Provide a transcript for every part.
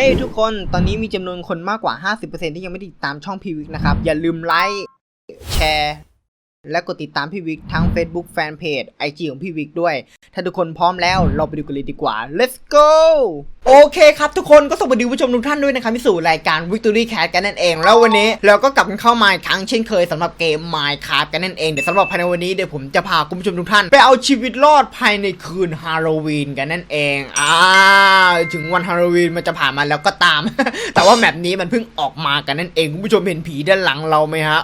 ฮ้ยทุกคนตอนนี้มีจำนวนคนมากกว่า 50%ที่ยังไม่ติดตามช่องพีวิกนะครับ อย่าลืมไลค์ แชร์ และกดติดตามพี่วิกทั้ง Facebook Fanpage IG ของพี่วิกด้วย ถ้าทุกคนพร้อมแล้วเราไปดูกันเลยดีกว่า let's go โอเคครับทุกคนก็สวัสดีผู้ชมทุกท่านด้วยนะครับที่สู่รายการ Victory Cat กันนั่นเอง แล้ววันนี้เราก็กลับกันเข้ามาครั้งเช่นเคยสำหรับเกม Minecraft กันนั่นเองเดี๋ยวสำหรับภายในวันนี้เดี๋ยวผมจะพาคุณผู้ชมทุกท่าน ไปเอาชีวิตรอดภายในคืนฮาโลวีนกันนั่นเองอ่าถึงวันฮาโลวีนมันจะผ่านมาแล้วก็ตาม แต่ว่าแมปนี้มันเพิ่งออกมากันนั่นเองคุณผู้ชมเห็นผีด้านหลังเราไหมฮะ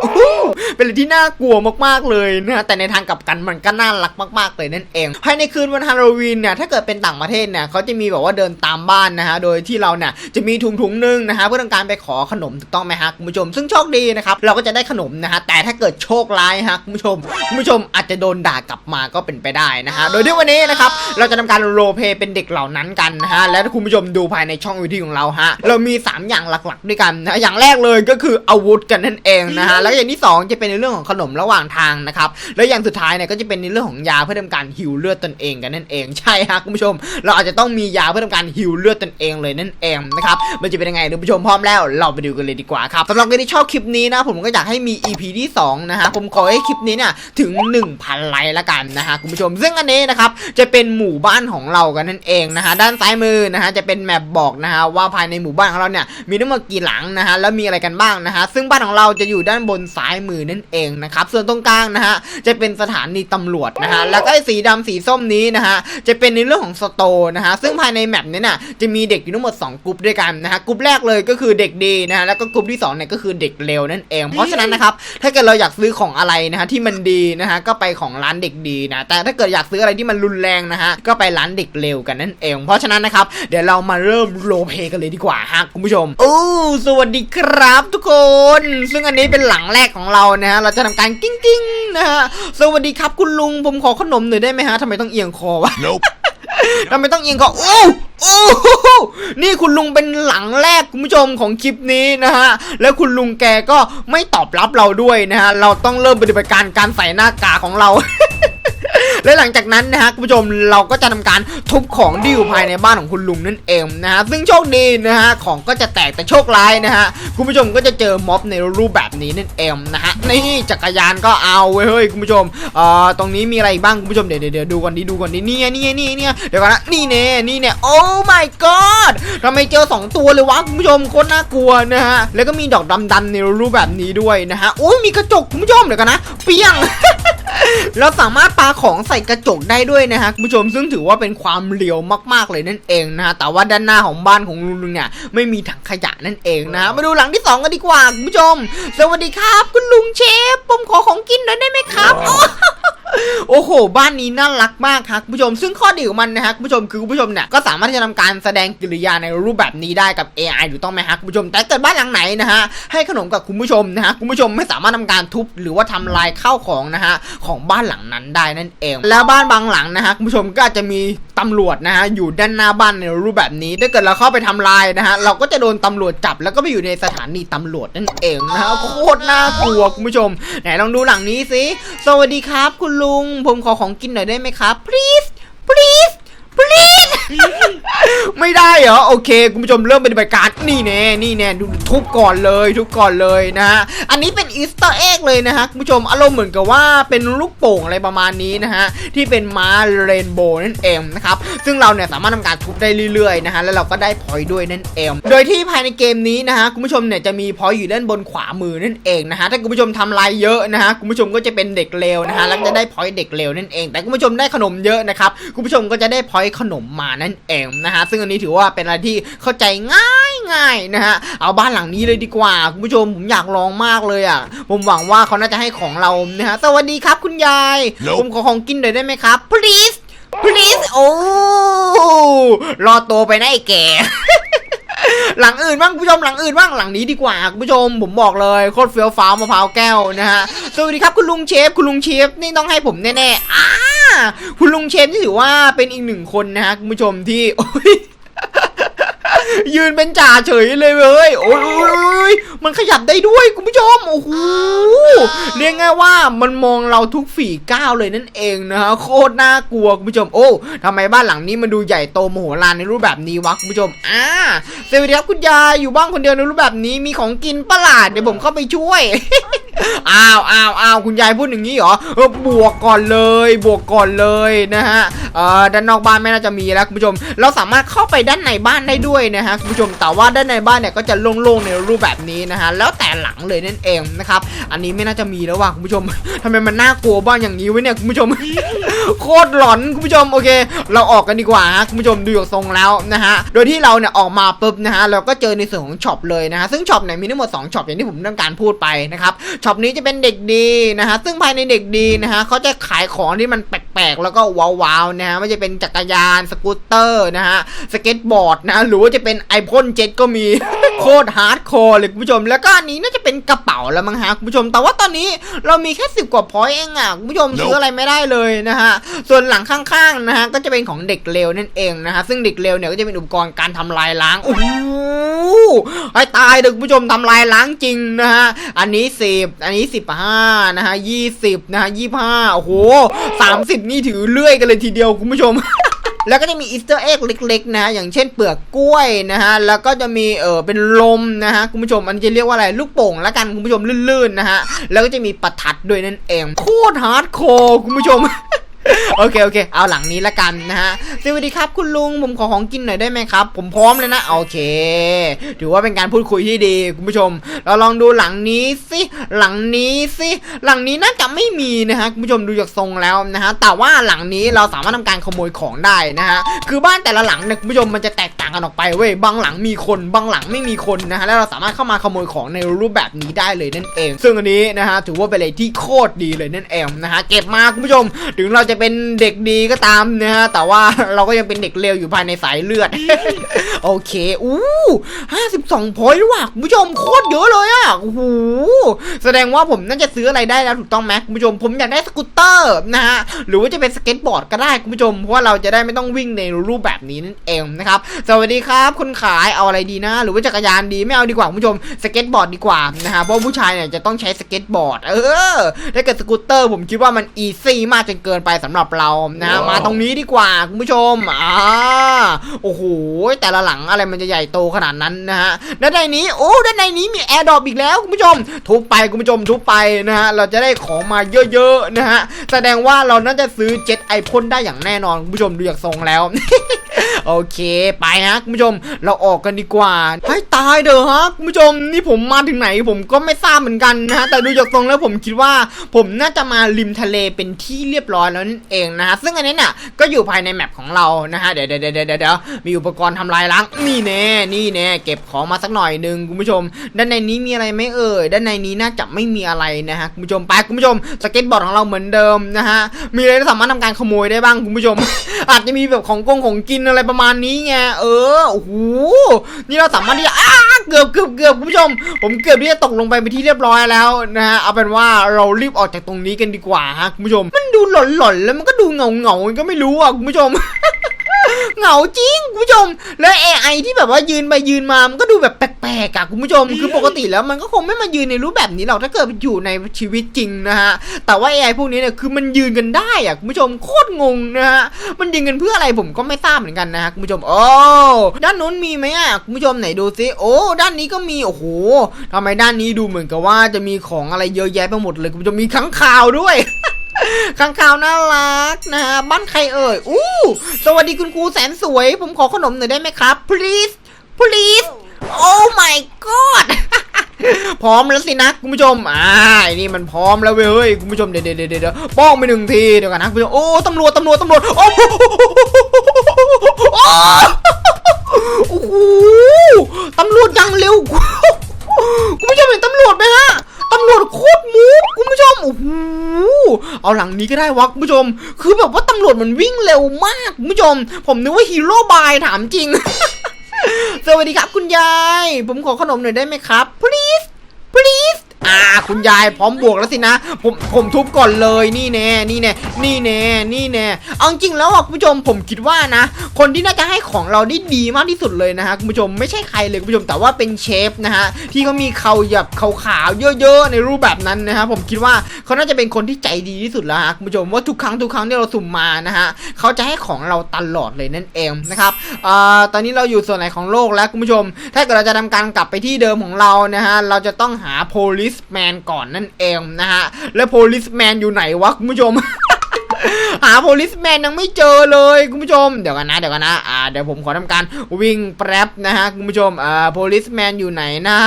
เป็นอะไรที่น่ากลัวมากๆเลยนะฮะแต่ในทางกลับกันมันก็น่ารักมากๆเลยนั่นเองภายในคืนวันฮาโลวีนเนี่ยถ้าเกิดเป็นต่างประเทศเนี่ยเขาจะมีแบบว่าเดินตามบ้านนะฮะโดยที่เราเนี่ยจะมีถุงถุงหนึงนะฮะเพื่อต้องการไปขอขนมถูกต้องไหมฮะคุณผู้ชม ซึ่งโชคดีนะครับเราก็จะได้ขนมนะฮะแต่ถ้าเกิดโชคร้ายฮะคุณผู้ชมคุณผู้ชมอาจจะโดนด่ากลับมาก็เป็นไปได้นะฮะโดยที่วันนี้นะครับเราจะทำการโรเพเป็นเด็กเหล่านั้นกันนะฮะและถ้าคุณผู้ชมดูภายในช่องวิดีโอของเราฮะเรามี 3 อย่างหลักๆ ด้วยกันนะอย่างแรกเลยก็คืออาวุธกันนั่นเองนะฮะแล้วอย่างที่สองจะเป็นในเรื่องของขนมระหว่างทางนะครับ แล้วอย่างสุดท้ายเนี่ยก็จะเป็นในเรื่องของยาเพื่อทำการฮิวเลือดตนเองกันนั่นเองใช่ฮะคุณผู้ชม เราอาจจะต้องมียาเพื่อทำการฮิวเลือดตนเองเลยนั่นเองนะครับมันจะเป็นยังไงคุณผู้ชมพร้อมแล้ว เราไปดูกันเลยดีกว่าครับสำหรับใครที่ชอบคลิปนี้นะผมก็อยากให้มี EP ที่สองนะฮะผมขอให้คลิปนี้เนี่ยถึง 1,000 ไลค์ละกันนะฮะคุณผู้ชม ซึ่งอันนี้นะครับจะเป็นหมู่บ้านของเรากันนั่นเองนะฮะด้านซ้ายมือนะฮะจะเป็นแมปบอกนะฮะว่าภายในหมู่บ้านของเราเนี่ยมีทั้งหมดกี่หลังนะฮะแล้วมีอะไรกันบ้างนะฮะซึ่งบ้านของเราจะอยู่ด้านบนซ้ายมือนั่นเองนะครับส่วนตรงกลางนะฮะจะเป็นสถานีตำรวจนะฮะแล้วก็สีดำสีส้มนี้นะฮะจะเป็นในเรื่องของสโตนะฮะซึ่งภายในแมปนี้น่ะจะมีเด็กอยู่ทั้งหมด2กลุ่มด้วยกันนะฮะกลุ่มแรกเลยก็คือเด็กดีนะฮะแล้วก็กลุ่มที่2เนี่ยก็คือเด็กเลวนั่นเอง เพราะฉะนั้นนะครับถ้าเกิดเราอยากซื้อของอะไรนะฮะที่มันดีนะฮะก็ไปของร้านเด็กดีนะแต่ถ้าเกิดอยากซื้ออะไรที่มันรุนแรงนะฮะก็ไปร้านเด็กเลวกันนั่นเอง เพราะฉะนั้นนะครับเดี๋ยวเรามาเริ่มโรเพย์กันเลยดีกว่าฮะคุณผู้ชมโอ้สวัสดีครับทุกคน ซึ่งอันนี้เป็นหลังแรกของเรานะฮะเราจะทำการกิ้งกิงๆนะฮะสวัสดีครับคุณลุงผมขอขนมหน่อยได้ไหมฮะทำไมต้องเอียงคอวะ Nope. ทำไมต้องเอียงคอโอ้โอ้นี่คุณลุงเป็นหลังแรกคุณผู้ชมของคลิปนี้นะฮะ แล้วคุณลุงแกก็ไม่ตอบรับเราด้วยนะฮะ เราต้องเริ่มปฏิบัติการการใส่หน้ากากของเรา และหลังจากนั้นนะฮะคุณผู้ชมเราก็จะทำการทุบของที่อยู่ภายในบ้านของคุณลุงนั่นเองนะฮะซึ่งโชคดีนะฮะของก็จะแตกแต่โชคร้ายนะฮะคุณผู้ชมก็จะเจอม็อบในรูปแบบนี้นั่นเองนะฮะนี่จักรยานก็เอาเว้ยเฮ้ยคุณผู้ชมเอ่อตรงนี้มีอะไรบ้างคุณผู้ชมเดี๋ยวเดี๋ยวดูก่อนดิดูก่อนดินี่ไงนี่นี่ไงนี่ไงเดี๋ยวก่อนนะนี่เนี่ยนี่เนี่ยโอ้ my god ทำไมเจอสองตัวเลยวะคุณผู้ชมโคตรน่ากลัวนะฮะแล้วก็มีดอกดำๆในรูปแบบนี้ด้วยนะฮะโอ้ยมีกระจกคุณผู้ชมเดี๋ยวกันนะเปี้ยง เราสามารถปาของใส่กระจกได้ด้วยนะฮะคุณผู้ชมซึ่งถือว่าเป็นความเลียวมากๆเลยนั่นเองนะฮะแต่ว่าด้านหน้าของบ้านของลุงเนี่ยไม่มีถังขยะนั่นเองนะฮะมาดูหลังที่สองกันดีกว่าคุณผู้ชม สวัสดีครับ คุณลุงเชฟผมขอของกินหน่อยได้ไหมครับ โอ้โห บ้านนี้น่ารักมากครับคุณผู้ชม ซึ่งข้อดีของมันนะฮะคุณผู้ชมคือคุณผู้ชมเนี่ยก็สามารถที่จะทำการแสดงกิริยาในรูปแบบนี้ได้กับ AI ถูกต้องไหมฮะคุณผู้ชม แต่เกิดบ้านหลังไหนนะฮะให้ขนมกับคุณผู้ชมนะฮะคุณผู้ชมไม่สามารถทำการทุบหรือว่าทำลายข้าวของนะฮะของบ้านหลังนั้นได้นั่นเอง แล้วบ้านบางหลังนะฮะคุณผู้ชมก็อาจจะมีตำรวจนะฮะอยู่ด้านหน้าบ้านในรูปแบบนี้ถ้าเกิดเราเข้าไปทำลายนะฮะเราก็จะโดนตำรวจจับ แล้วก็ไปอยู่ในสถานีตำรวจนั่นเองนะฮะโคตรน่ากลัวคุณผู้ชมไหนลองดูหลังนี้สิสวัสดีครับคุณลุุง ผมขอของกินหน่อยได้ไหมครับ please please please ไม่ได้เหรอโอเคคุณผู้ชมเริ่มปฏิบัติการนี่แน่นี่แน่ดูทุบก่อนเลยทุบก่อนเลยนะฮะอันนี้เป็นอีสเตอร์เอ็กเลยนะฮะคุณผู้ชมอารมณ์เหมือนกับว่าเป็นลูกโป่งอะไรประมาณนี้นะฮะที่เป็นม้าเรนโบว์นั่นเองนะครับซึ่งเราเนี่ยสามารถทำการทุบได้เรื่อยๆนะฮะแล้วเราก็ได้พอยด้วยนั่นเองโดยที่ภายในเกมนี้นะฮะคุณผู้ชมเนี่ยจะมีพอยอยู่ด้านบนขวามือนั่นเองนะฮะถ้าคุณผู้ชมทำลายเยอะนะฮะคุณผู้ชมก็จะเป็นเด็กเลวนะฮะแล้วจะได้พอยเด็กเลวนั่นเอง แต่คุณผู้ชมได้ขนมเยอะนะครับคุณผู้ชมก็จะได้พอยขนมมานันเองนะฮะซึ่งอันนี้ถือว่าเป็นอะไรที่เข้าใจง่ายง่ายๆนะฮะเอาบ้านหลังนี้เลยดีกว่าคุณผู้ชมผมอยากลองมากเลยอะ ผมหวังว่าเขาน่าจะให้ของเรานะฮะสวัสดีครับคุณยาย Nope ผมขอของกินหน่อยได้ไหมครับ please please โอ้รอตัวไปนะไอ้แก่หลังอื่นบ้างคุณผู้ชมหลังอื่นบ้างหลังนี้ดีกว่าคุณผู้ชมผมบอกเลยโคตรเฟี้ยวฟ้าวมะพร้าวแก้วนะฮะสวัสดีครับคุณลุงเชฟคุณลุงเชฟนี่ต้องให้ผมแน่ๆอ่า คุณลุงเชฟนี่ถือว่าเป็นอีกหนึ่งคนนะฮะคุณผู้ชมที่ยยืนเป็นจ่าเฉยเลยเว้ย โอ้ยมันขยับได้ด้วยคุณผู้ชม โอ้โห เรียกง่ายว่ามันมองเราทุกฝีก้าวเลยนั่นเองนะฮะ โคตรน่ากลัวคุณผู้ชม โอ้ทำไมบ้านหลังนี้มันดูใหญ่โตมโหฬารในรูปแบบนี้วะคุณผู้ชม อ่าสวัสดีครับคุณยายอยู่บ้านคนเดียวในรูปแบบนี้มีของกินประหลาดเดี๋ยวผมเข้าไปช่วย อ้าวอ้าวอ้าวคุณยายพูดอย่างนี้เหรอเออบวกก่อนเลย บวกก่อนเลยนะฮะเอ่อด้านนอกบ้านไม่น่าจะมีแล้วคุณผู้ชม เราสามารถเข้าไปด้านในบ้านได้ด้วยนะฮะคุณผู้ชมแต่ว่าด้านในบ้านเนี่ยก็จะโล่งๆในรูปแบบนี้นะฮะแล้วแต่หลังเลยนั่นเองนะครับอันนี้ไม่น่าจะมีแล้วว่ะคุณผู้ชมทำไมมันน่ากลัวบ้างอย่างนี้วะเนี่ยคุณผู้ชมโคตรหลอนคุณผู้ชมโอเค เราออกกันดีกว่าฮะคุณผู้ชมดูจากทรงแล้วนะฮะโดยที่เราเนี่ยออกมาปุ๊บนะฮะเราก็เจอในส่วนของช็อปเลยนะฮะซึ่งช็อปเนี่ยมีทั้งหมด2ช็อปอย่างที่ผมต้องการพูดไปนะครับช็อปนี้จะเป็นเด็กดีนะฮะซึ่งภายในเด็กดีนะฮะเขาจะขายของที่มันแปลกๆ แล้วก็ว้าวๆนะฮะไม่ว่าจะเป็นจักรยานสกูตเตอร์นะฮะสเก็ตบอร์ดนะหรือว่าจะเป็นไอพ่นเจ็ตก็มีโคตรฮาร์ดคอร์เลยคุณผู้ชม แล้วก็อันนี้น่าจะเป็นกระเป๋าแล้วมั้งฮะคุณผู้ชม แต่ว่าตอนนี้เรามีแค่สิบกว่าพอยต์เองอะคุณผู้ชมซื้ออะไรไม่ได้เลยนะฮะส่วนหลังข้างๆนะฮะก็จะเป็นของเด็กเลวนั่นเองนะฮะซึ่งเด็กเลวเนี่ยก็จะเป็นอุปกรณ์การทำลายล้างโอ้โหให้ตายเด็กคุณผู้ชมทำลายล้างจริงนะฮะอันนี้สิบอันนี้สิบห้านะฮะยี่สิบนะฮะยี่ห้าโอ้โหสามสิบนี่ถือเลื่อยกันเลยทีเดียวคุณผู้ชมแล้วก็จะมีอีสเตอร์เอ็กเล็กๆนะฮะอย่างเช่นเปลือกกล้วยนะฮะแล้วก็จะมีเออเป็นลมนะฮะคุณผู้ชมอันนี้จะเรียกว่าอะไรลูกโป่งละกันคุณผู้ชมลื่นๆนะฮะแล้วก็จะมีประทัดด้วยนั่นเองโคตรฮาร์ดคอร์คุณผู้ชม โอเคโอเค เอาหลังนี้ละกันนะฮะสวัสดีครับคุณลุงผมขอของกินหน่อยได้ไหมครับ ผมพร้อมเลยนะโอเค ถือว่าเป็นการพูดคุยที่ดีคุณผู้ชม เราลองดูหลังนี้สิหลังนี้สิหลังนี้น่าจะไม่มีนะฮะคุณผู้ชมดูจากทรงแล้วนะฮะแต่ว่าหลังนี้เราสามารถทำการขโมยของได้นะฮะคือบ้านแต่ละหลังเนี่ยคุณผู้ชมมันจะแตกต่างกันออกไปเว้ยบางหลังมีคนบางหลังไม่มีคนนะฮะแล้วเราสามารถเข้ามาขโมยของในรูปแบบนี้ได้เลยนั่นเอง ซึ่งอันนี้นะฮะถือว่าเป็นอะไรที่โคตรดีเลยนั่นเองนะฮะเก็บมาคุณผู้ชม ถึงเราจะเป็นเด็กดีก็ตามนะฮะแต่ว่าเราก็ยังเป็นเด็กเลวอยู่ภายในสายเลือด โอเคอู้ห้าสิบสองพอยต์ว่ะคุณผู้ชมโคตรเยอะเลยอะโอ้โหแสดงว่าผมน่าจะซื้ออะไรได้แล้วถูกต้องไหมคุณผู้ชมผมอยากได้สกูตเตอร์นะฮะหรือว่าจะเป็นสเก็ตบอร์ดก็ได้คุณผู้ชมเพราะว่าเราจะได้ไม่ต้องวิ่งในรูปแบบนี้นั่นเองนะครับสวัสดีครับคนขายเอาอะไรดีนะ หรือว่าจักรยานดีไม่เอาดีกว่าคุณผู้ชมสเก็ตบอร์ดดีกว่านะฮะเพราะผู้ชายเนี่ยจะต้องใช้สเก็ตบอร์ดเออถ้าเกิดสกูตเตอร์ผมคิดว่ามันอีซี่มากจนเกินไปสำหรับเรานะฮะมาตรงนี้ดีกว่าคุณผู้ชมอ่าโอ้โหแต่ละหลังอะไรมันจะใหญ่โตขนาดนั้นนะฮะด้านในนี้โอ้ด้านในนี้มีแอร์ดรอปอีกแล้วคุณผู้ชม ทุบไปคุณผู้ชมทุบไปนะฮะเราจะได้ของมาเยอะๆนะฮะแสดงว่าเราน่าจะซื้อเจ็ตไอพ่นได้อย่างแน่นอนคุณผู้ชมดูจากทรงแล้ว โอเค ไปฮะคุณผู้ชม เราออกกันดีกว่า ให้ตายเด้อฮะคุณผู้ชม นี่ผมมาถึงไหนผมก็ไม่ทราบเหมือนกันนะฮะ แต่ดูจากทรงแล้วผมคิดว่า ผมน่าจะมาริมทะเลเป็นที่เรียบร้อยแล้วนั่นเองนะฮะ ซึ่งอันนี้เนี่ยก็อยู่ภายในแมปของเรานะฮะ เดี๋ยวเดี๋ยวเดี๋ยวเดี๋ยวมีอุปกรณ์ทำลายล้าง นี่แน่ นี่แน่ เก็บของมาสักหน่อยหนึ่งคุณผู้ชม ด้านในนี้มีอะไรไหมเอ่ย ด้านในนี้น่าจะไม่มีอะไรนะฮะคุณผู้ชม ไปคุณผู้ชม สเก็ตบอร์ดของเราเหมือนเดิมนะฮะ มีอะไรที่สามารถทำการขโมยได้บ้างคุณผู้ชม อาจจะมีแบบของกงของกินอะไรประประมาณนี้ไงเออโอ้โหนี่เราสามารถที่จะอ้าเกือบเกือบเกือบคุณผู้ชม ผมเกือบที่จะตกลงไปไปที่เรียบร้อยแล้วนะฮะเอาเป็นว่าเรารีบออกจากตรงนี้กันดีกว่าฮะคุณผู้ชม มันดูหลอนๆแล้วมันก็ดูเงาเงาๆก็ไม่รู้อะคุณผู้ชมเหงาจริงคุณผู้ชม แล้ว AI ที่แบบว่ายืนไปยืนมามันก็ดูแบบแปลกๆอะคุณผู้ชมคือปกติแล้วมันก็คงไม่มายืนในรูปแบบนี้หรอกถ้าเกิดมันอยู่ในชีวิตจริงนะฮะแต่ว่า AI พวกนี้เนี่ยคือมันยืนกันได้อะคุณผู้ชมโคตรงงนะฮะมันยืนกันเพื่ออะไรผมก็ไม่ทราบเหมือนกันนะฮะคุณผู้ชมโอ้ด้านนู้นมีไหมอะคุณผู้ชมไหนดูซิโอ้ด้านนี้ก็มีโอ้โหทำไมด้านนี้ดูเหมือนกับว่าจะมีของอะไรเยอะแยะไปหมดเลยคุณผู้ชมมีข้างข่าวด้วยข้างข่าวน่ารักนะฮะบ้านใครเอ่ยอู้สวัสดีคุณครูแสนสวย ผมขอขนมหน่อยได้ไหมครับ please please oh my god พร้อมแล้วสินะคุณผู้ชม อ่าไอ้นี่มันพร้อมแล้วเว้ยเฮ้ยคุณผู้ชมเดี๋ยวเดี๋ยวเดี๋ยวเดดป้องไปหนึ่งทีเดี๋ยวกันนะคุณผู้ชมโอ้ตำรวจตำรวจตำรวจโอ้โหโอ้โหตำรวจยังเร็วคุณผู้ชมเห็นตำรวจไหมฮะตำรวจโคตรมูฟคุณผู้ชมโอ้โหเอาหลังนี้ก็ได้วะคุณผู้ชม คือแบบว่าตำรวจมันวิ่งเร็วมากคุณผู้ชม ผมนึกว่าฮีโร่บายถามจริง สวัสดีครับคุณยาย ผมขอขนมหน่อยได้ไหมครับ please please อ่า คุณยายพร้อมบวกแล้วสินะ ผมผมทุบก่อนเลยนี่แน่นี่แน่นี่แน่นี่แน่เอาจริงแล้วอะคุณผู้ชมผมคิดว่านะ คนที่น่าจะให้ของเราได้ดีมากที่สุดเลยนะฮะคุณผู้ชมไม่ใช่ใครเลยคุณผู้ชมแต่ว่าเป็นเชฟนะฮะที่เขามีเขาแบบขาขาวเยอะๆในรูปแบบนั้นนะฮะผมคิดว่าเขาน่าจะเป็นคนที่ใจดีที่สุดแล้วฮะคุณผู้ชมว่าทุกครั้งทุกครั้งที่เราสุ่มมานะฮะเขาจะให้ของเราตลอดเลยนั่นเองนะครับอ่าตอนนี้เราอยู่ส่วนไหนของโลกแล้วคุณผู้ชม ถ้าเกิดเราจะทำการกลับไปที่เดิมของเรานะฮะเราจะต้องหาโพลี policeman ก่อนนั่นเองนะฮะ และ policeman อยู่ไหนวะคุณผู้ชม หา policeman ยังไม่เจอเลยคุณผู้ชม เดี๋ยวกันนะเดี๋ยวกันนะอ่าเดี๋ยวผมขอทำการวิ่งแป๊บนะฮะคุณผู้ชมอ่า policeman อยู่ไหนนะ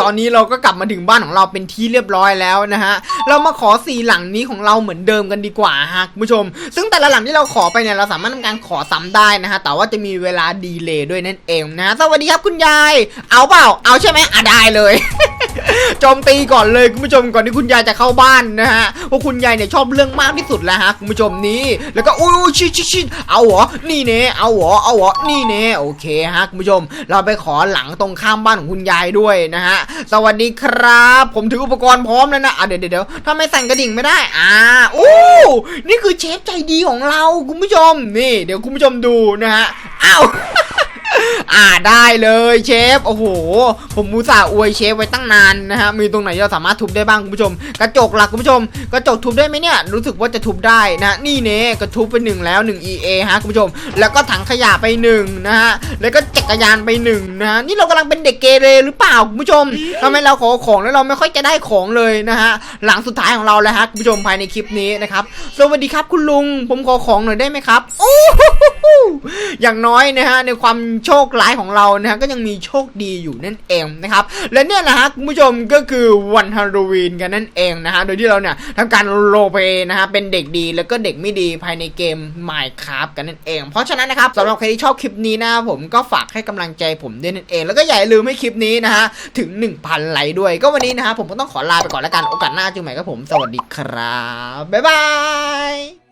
ตอนนี้เราก็กลับมาถึงบ้านของเราเป็นที่เรียบร้อยแล้วนะฮะเรามาขอสี่หลังนี้ของเราเหมือนเดิมกันดีกว่าฮะคุณผู้ชม ซึ่งแต่ละหลังที่เราขอไปเนี่ยเราสามารถทำการขอซ้ำได้นะฮะแต่ว่าจะมีเวลาดีเลย์ด้วยนั่นเองนะฮะสวัสดีครับคุณยาย เอาเปล่า เอาใช่ไหมอะได้เลยโจมตีก่อนเลยคุณผู้ชมก่อนที่คุณยายจะเข้าบ้านนะฮะเพราะคุณยายเนี่ยชอบเรื่องมากที่สุดแล้วฮะคุณผู้ชมนี้แล้วก็อุ้ยชิชิชิเอาเหรอนี่เน่เอาเหรอเอาเหรอนี่เน่โอเคฮะคุณผู้ชม เราไปขอหลังตรงข้ามบ้านของคุณยายด้วยนะฮะสวัสดีครับ ผมถืออุปกรณ์พร้อมแล้วนะอะเดี๋ยวเดี๋ยวเดี๋ยวทำไมสั่นกระดิ่งไม่ได้อ่าโอ้นี่คือเชฟใจดีของเราคุณผู้ชมนี่ เดี๋ยวคุณผู้ชมดูนะฮะอ้าว อ่าได้เลยเชฟโอ้โห ผมมูสาห์อวยเชฟไว้ตั้งนานนะฮะมีตรงไหนที่เราสามารถทุบได้บ้างคุณผู้ชม กระจกหลักคุณผู้ชม กระจกทุบได้ไหมเนี่ยรู้สึกว่าจะทุบได้นะนี่เน่กระทุบไปหนึ่งแล้ว1 EA ฮะคุณผู้ชม แล้วก็ถังขยะไปหนึ่งนะฮะแล้วก็จักรยานไปหนึ่งนะฮะนี่เรากำลังเป็นเด็กเกเรหรือเปล่าคุณผู้ชมทำไมเราขอของแล้วเราไม่ค่อยจะได้ของเลยนะฮะหลังสุดท้ายของเราแล้วฮะคุณผู้ชมภายในคลิปนี้นะครับสวัสดีครับคุณลุง ผมขอของหน่อยได้ไหมครับโอ้โห อย่างน้อยนะฮะในความโชคร้ายของเรานะฮะก็ยังมีโชคดีอยู่นั่นเองนะครับและเนี่ยนะฮะคุณผู้ชมก็คือวันฮาโลวีนกันนั่นเองนะฮะโดยที่เราเนี่ยทำการโรลเพลย์นะฮะเป็นเด็กดีแล้วก็เด็กไม่ดีภายในเกม Minecraft กันนั่นเอง เพราะฉะนั้นนะครับสำหรับใครที่ชอบคลิปนี้นะผมก็ฝากให้กำลังใจผมด้วยนั่นเอง แล้วก็อย่าลืมให้คลิปนี้นะฮะถึง 1,000 ไลค์ด้วย ก็วันนี้นะฮะผมก็ต้องขอลาไปก่อนแล้วกันโอกาสหน้าเจอกันใหม่ครับผมสวัสดีครับบ๊ายบาย